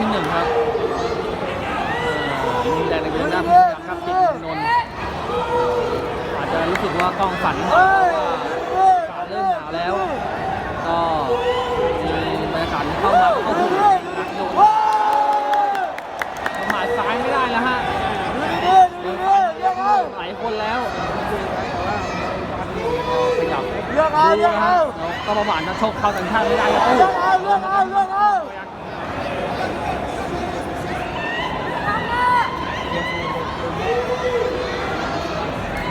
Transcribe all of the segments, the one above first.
ที่หนึ่งครับเอ่อมีแรงในเดือนหน้าพยายามครับติดนนท์อาจจะรู้สึกว่ากล้องฝันเพราะว่าอากาศเริ่มหนาวแล้ว ก็มีบรรยากาศที่เข้ามาก็คือนักโดนประมาทซ้ายไม่ได้แล้วฮะหลายคนแล้วขยับเลือกเอาเลือกเอาแล้วก็ประมาทนักชกเข้าสัญชาติไม่ได้แล้วโอ้ เลือกเอาเลือกเอาเลือกเอา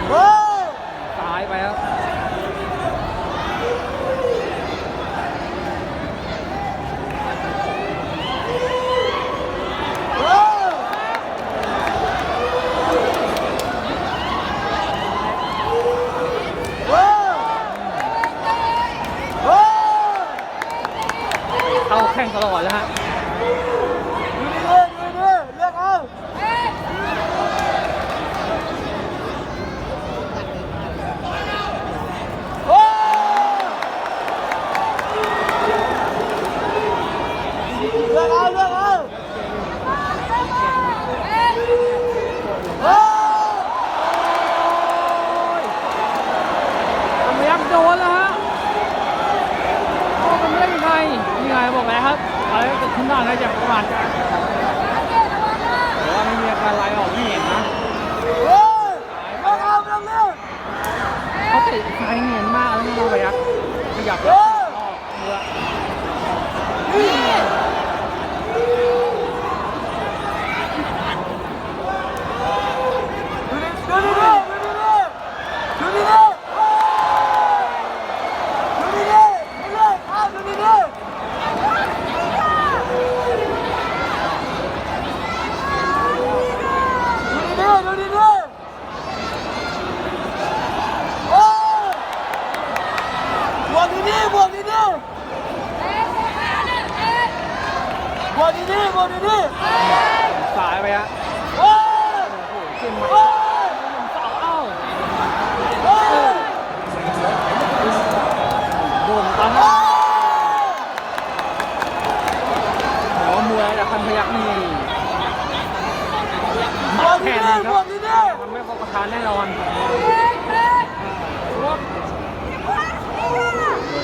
เฮ้ย ซ้ายไปครับ เฮ้ยเฮ้ยเฮ้ย เข่งตลอดแล้วฮะเลือกเอาเลือกเอาเลือกเอาเฮ้ย พยายามโดนแล้วฮะโอ้มันไม่ได้ยังไงนี่ไงบอกแล้วครับอะไรก็เกิด ขึ้นได้นะจากประมาทแต่ว่าไม่มีอาการไหลออกที่เห็นนะเฮ้ยเลือกเอาเลือกเลือกเขาเตะซ้ายเนียนมากแล้วไม่รู้ไปยักขยับเฮ้แล้วยออกเรือ บวกดีๆบวกดีสายไปฮะๆโอ้โอ้โหขึ้นมาโอ้เสาเอ้าโอ้โดนตอนนั้นแต่ว่ามวยจากพันพยักนี่บวกแค่ดีนี้ๆคบรัวบกดีมันไม่พอประทานแน่นอนโดน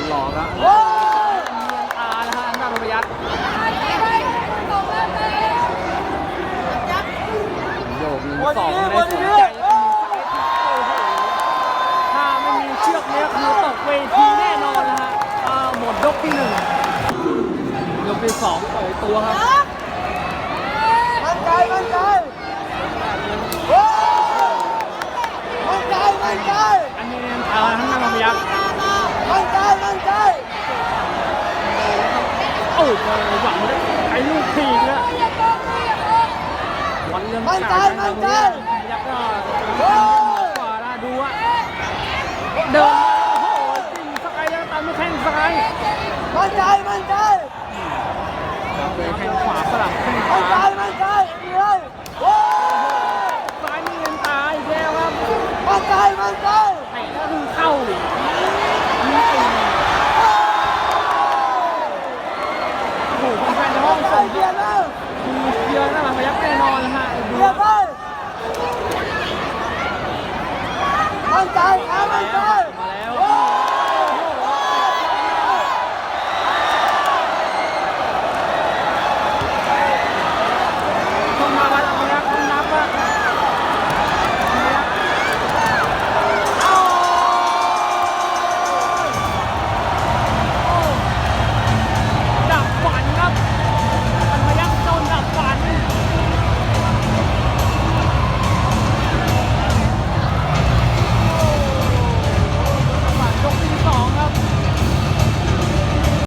หลอกแล้ว ๆโอ้ ตานะฮะหน้าพันพยักโยกหนึ่ง สองในสนใจแล้วก็มีสายทิพย์โอ้โหถ้าไม่มีเชือกเนี้ยคือตกเวทีแน่นอนนะฮะหมดยกที่หนึ่งยกที่สองเปิดตัวครับมั่นใจมั่นใจมั่นใจมั่นใจอันนี้เอาทั้งนั้นมาพยักมั่นใจมั่นใจโอ้โหหวังได้ไอ้ลูกทีเนี่ย วันเรื่องการพยักก็โอ้กว่านะดูอะเดินมาโอ้โหจริงสกายแล้วตามด้วยแข้งซ้ายมั่นใจมั่นใจเลยแข้งขวาสลับแข้งขมั่นใจวามั่นใจเลยโอ้ซ้ายนี่เงินตายอีกแล้วครับมั่นใจมั่นใจ Time, time, time.